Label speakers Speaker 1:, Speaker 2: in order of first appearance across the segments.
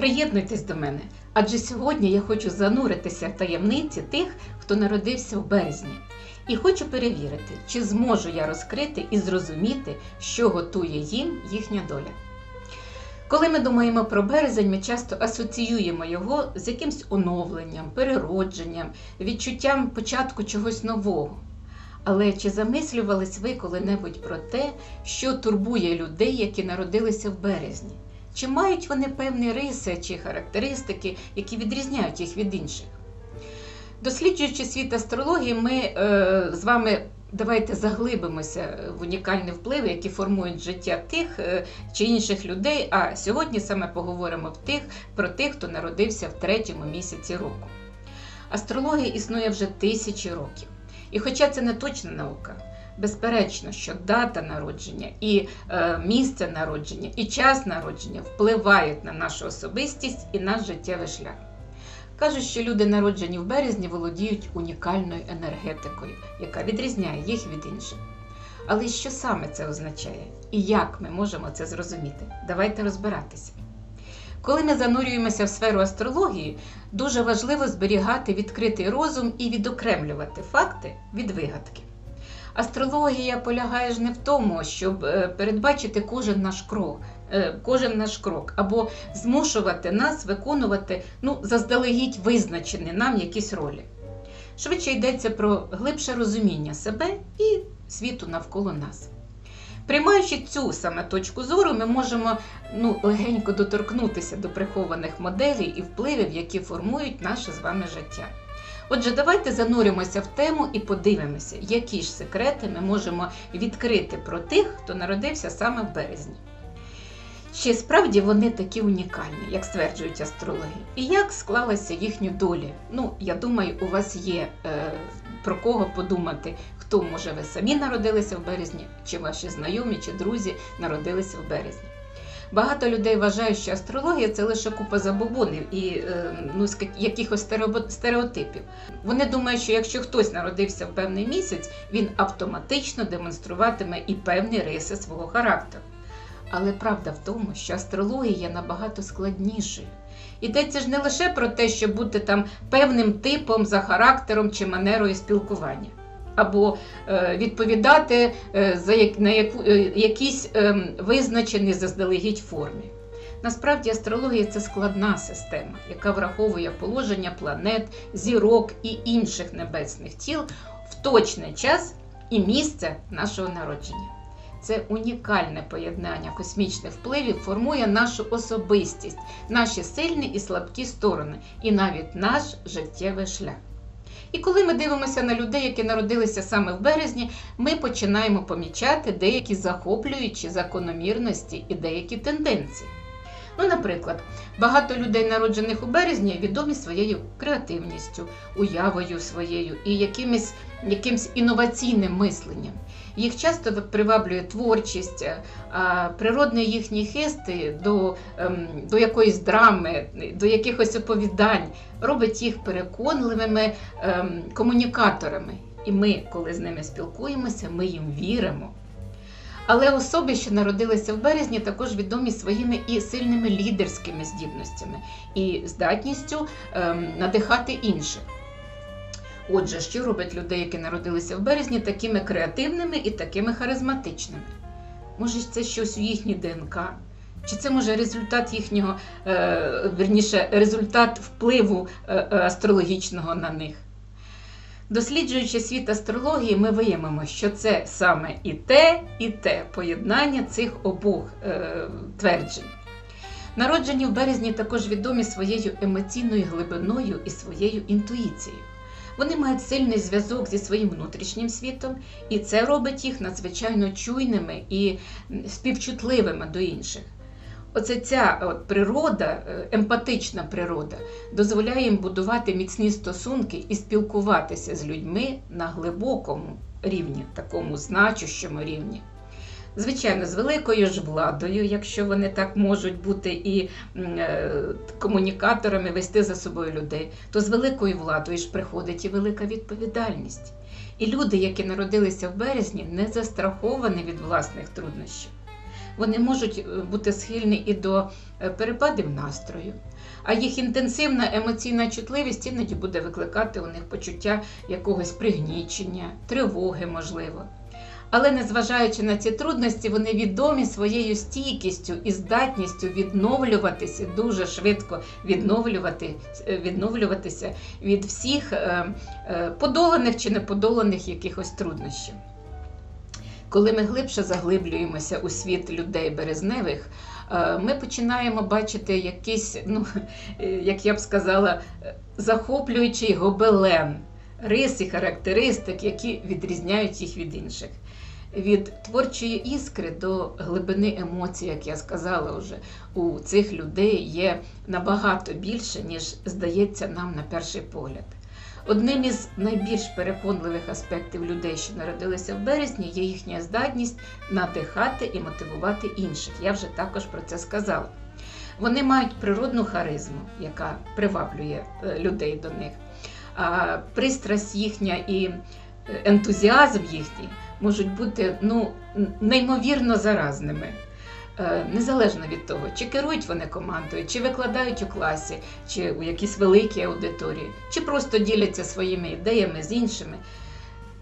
Speaker 1: Приєднуйтесь до мене, адже сьогодні я хочу зануритися в таємниці тих, хто народився в березні. І хочу перевірити, чи зможу я розкрити і зрозуміти, що готує їм їхня доля. Коли ми думаємо про березень, ми часто асоціюємо його з якимсь оновленням, переродженням, відчуттям початку чогось нового. Але чи замислювались ви коли-небудь про те, що турбує людей, які народилися в березні? Чи мають вони певні риси чи характеристики, які відрізняють їх від інших? Досліджуючи світ астрології, ми е, з вами давайте заглибимося в унікальні впливи, які формують життя тих е, чи інших людей. А сьогодні саме поговоримо в тих, про тих, хто народився в третьому місяці року. Астрологія існує вже тисячі років. І хоча це не точна наука, безперечно, що дата народження і е, місце народження, і час народження впливають на нашу особистість і наш життєвий шлях. Кажуть, що люди, народжені в березні, володіють унікальною енергетикою, яка відрізняє їх від інших. Але що саме це означає і як ми можемо це зрозуміти? Давайте розбиратися. Коли ми занурюємося в сферу астрології, дуже важливо зберігати відкритий розум і відокремлювати факти від вигадки. Астрологія полягає ж не в тому, щоб е, передбачити кожен наш крок, е, кожен наш крок, або змушувати нас виконувати ну, заздалегідь визначені нам якісь ролі. Швидше йдеться про глибше розуміння себе і світу навколо нас. Приймаючи цю саме точку зору, ми можемо ну, легенько доторкнутися до прихованих моделей і впливів, які формують наше з вами життя. Отже, давайте зануримося в тему і подивимося, які ж секрети ми можемо відкрити про тих, хто народився саме в березні. Чи справді вони такі унікальні, як стверджують астрологи, і як склалася їхня доля? Ну, я думаю, у вас є е, про кого подумати, хто може ви самі народилися в березні, чи ваші знайомі, чи друзі народилися в березні. Багато людей вважають, що астрологія це лише купа забобонів і е, ну, якихось стереотипів. Вони думають, що якщо хтось народився в певний місяць, він автоматично демонструватиме і певні риси свого характеру. Але правда в тому, що астрологія набагато складнішою. Йдеться ж не лише про те, щоб бути там певним типом за характером чи манерою спілкування, або е, відповідати е, за на яку, е, якійсь е, визначеній заздалегідь формі. Насправді астрологія це складна система, яка враховує положення планет, зірок і інших небесних тіл в точний час і місце нашого народження. Це унікальне поєднання космічних впливів формує нашу особистість, наші сильні і слабкі сторони, і навіть наш життєвий шлях. І коли ми дивимося на людей, які народилися саме в березні, ми починаємо помічати деякі захоплюючі закономірності і деякі тенденції. Ну, наприклад, багато людей, народжених у березні, відомі своєю креативністю, уявою своєю і якимось, якимось інноваційним мисленням. Їх часто приваблює творчість, а природний їхній хист до, ем, до якоїсь драми, до якихось оповідань робить їх переконливими ем, комунікаторами. І ми, коли з ними спілкуємося, ми їм віримо. Але особи, що народилися в березні, також відомі своїми і сильними лідерськими здібностями і здатністю ем, надихати інших. Отже, що робить людей, які народилися в березні, такими креативними і такими харизматичними? Може, це щось у їхній ДНК? Чи це може результат їхнього, е, верніше, результат впливу е, е, астрологічного на них? Досліджуючи світ астрології, ми виявимо, що це саме і те, і те поєднання цих обох е, тверджень. Народжені в березні також відомі своєю емоційною глибиною і своєю інтуїцією. Вони мають сильний зв'язок зі своїм внутрішнім світом, і це робить їх надзвичайно чуйними і співчутливими до інших. Оце ця от природа, емпатична природа, дозволяє їм будувати міцні стосунки і спілкуватися з людьми на глибокому рівні, такому значущому рівні. Звичайно, з великою ж владою, якщо вони так можуть бути і е, комунікаторами вести за собою людей, то з великою владою ж приходить і велика відповідальність. І люди, які народилися в березні, не застраховані від власних труднощів. Вони можуть е, бути схильні і до е, перепадів настрою. А їх інтенсивна емоційна чутливість іноді буде викликати у них почуття якогось пригнічення, тривоги, можливо. Але незважаючи на ці трудності, вони відомі своєю стійкістю і здатністю відновлюватися дуже швидко відновлювати, е, відновлюватися від всіх е, е, подоланих чи неподоланих якихось труднощів. Коли ми глибше заглиблюємося у світ людей березневих, ми починаємо бачити якийсь, ну, як я б сказала, захоплюючий гобелен рис і характеристик, які відрізняють їх від інших. Від творчої іскри до глибини емоцій, як я сказала вже, у цих людей є набагато більше, ніж здається нам на перший погляд. Одним із найбільш переконливих аспектів людей, що народилися в березні, є їхня здатність надихати і мотивувати інших. Я вже також про це сказала. Вони мають природну харизму, яка приваблює е, людей до них. Пристрасть їхня і ентузіазм їхній можуть бути ну, неймовірно заразними. Е, Незалежно від того, чи керують вони командою, чи викладають у класі, чи у якійсь великій аудиторії, чи просто діляться своїми ідеями з іншими.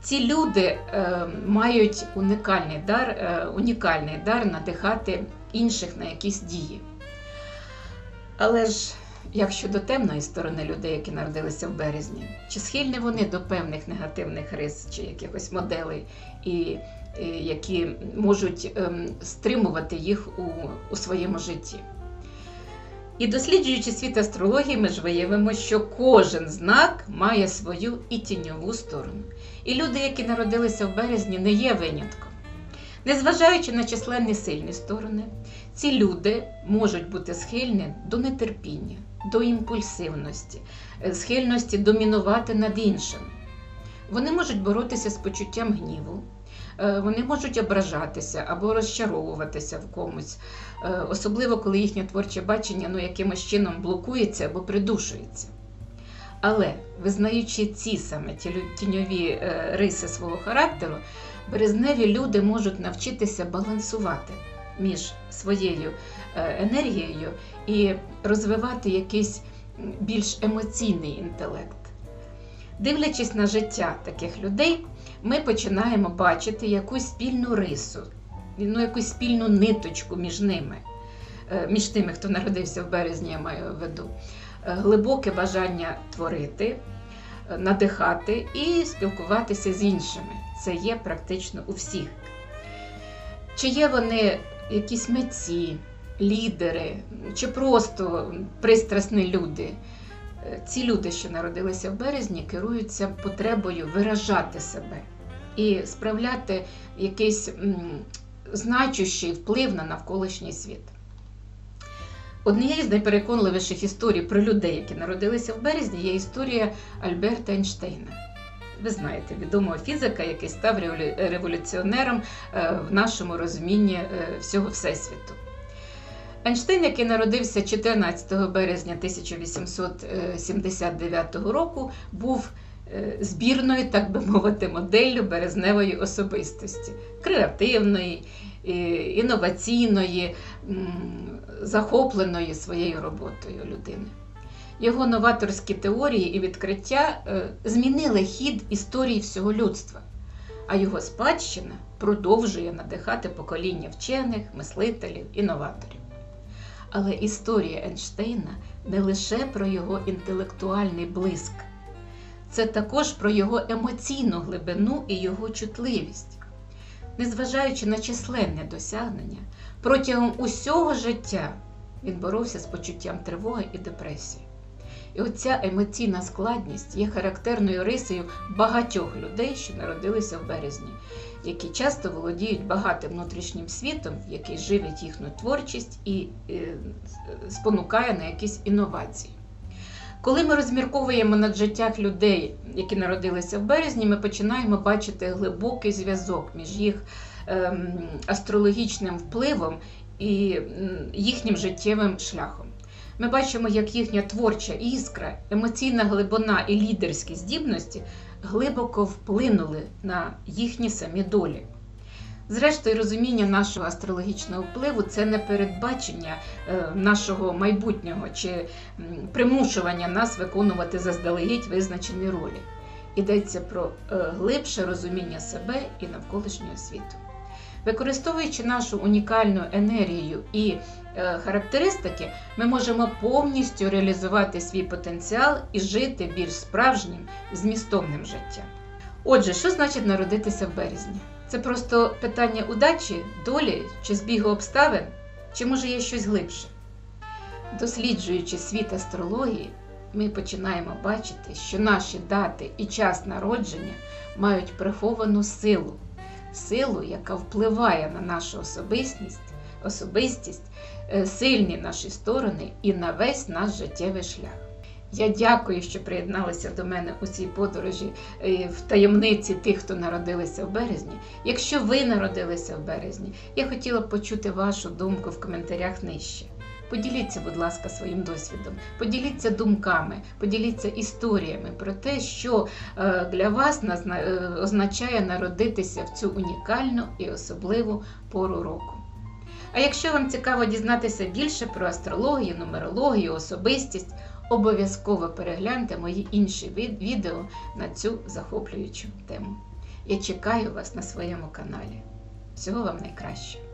Speaker 1: Ці люди е, мають унікальний дар, е, унікальний дар надихати інших на якісь дії. Але ж як щодо темної сторони людей, які народилися в березні, чи схильні вони до певних негативних рис чи якихось моделей, і, і які можуть ем, стримувати їх у, у своєму житті? І досліджуючи світ астрології, ми ж виявимо, що кожен знак має свою і тіньову сторону. І люди, які народилися в березні, не є винятком. Незважаючи на численні сильні сторони, ці люди можуть бути схильні до нетерпіння, до імпульсивності, е, схильності домінувати над іншими. Вони можуть боротися з почуттям гніву, е, вони можуть ображатися або розчаровуватися в комусь, е, особливо коли їхнє творче бачення ну, якимось чином блокується або придушується. Але визнаючи ці саме тіньові риси свого характеру, березневі люди можуть навчитися балансувати між своєю енергією і розвивати якийсь більш емоційний інтелект. Дивлячись на життя таких людей, ми починаємо бачити якусь спільну рису, ну, якусь спільну ниточку між ними, між тими, хто народився в березні, я маю в виду, глибоке бажання творити, надихати і спілкуватися з іншими. Це є практично у всіх. Чи є вони якісь митці, лідери чи просто пристрасні люди. Ці люди, що народилися в березні, керуються потребою виражати себе і справляти якийсь значущий вплив на навколишній світ. Однією з найпереконливіших історій про людей, які народилися в березні, є історія Альберта Ейнштейна. Ви знаєте, відомого фізика, який став революціонером в нашому розумінні всього Всесвіту. Ейнштейн, який народився 14 березня 1879 року, був збірною, так би мовити, моделлю березневої особистості, креативної, інноваційної, захопленої своєю роботою людини. Його новаторські теорії і відкриття змінили хід історії всього людства, а його спадщина продовжує надихати покоління вчених, мислителів, інноваторів. Але історія Ейнштейна не лише про його інтелектуальний блиск, це також про його емоційну глибину і його чутливість. Незважаючи на численне досягнення, протягом усього життя він боровся з почуттям тривоги і депресії. І оця емоційна складність є характерною рисою багатьох людей, що народилися в березні, які часто володіють багатим внутрішнім світом, який живить їхню творчість і е, спонукає на якісь інновації. Коли ми розмірковуємо над життям людей, які народилися в березні, ми починаємо бачити глибокий зв'язок між їх ем, астрологічним впливом і їхнім життєвим шляхом. Ми бачимо, як їхня творча іскра, емоційна глибина і лідерські здібності глибоко вплинули на їхні самі долі. Зрештою, розуміння нашого астрологічного впливу це не передбачення е, нашого майбутнього чи примушування нас виконувати заздалегідь визначені ролі. Йдеться про е, глибше розуміння себе і навколишнього світу. Використовуючи нашу унікальну енергію і е, характеристики, ми можемо повністю реалізувати свій потенціал і жити більш справжнім, змістовним життям. Отже, що значить народитися в березні? Це просто питання удачі, долі чи збігу обставин, чи може є щось глибше? Досліджуючи світ астрології, ми починаємо бачити, що наші дати і час народження мають приховану силу, силу, яка впливає на нашу особистість, особистість, е, сильні наші сторони і на весь наш життєвий шлях. Я дякую, що приєдналися до мене у цій подорожі е, в таємниці тих, хто народилися в березні. Якщо ви народилися в березні, я хотіла б почути вашу думку в коментарях нижче. Поділіться, будь ласка, своїм досвідом, поділіться думками, поділіться історіями про те, що е, для вас е, означає народитися в цю унікальну і особливу пору року. А якщо вам цікаво дізнатися більше про астрологію, нумерологію, особистість, обов'язково перегляньте мої інші відео на цю захоплюючу тему. Я чекаю вас на своєму каналі. Всього вам найкращого!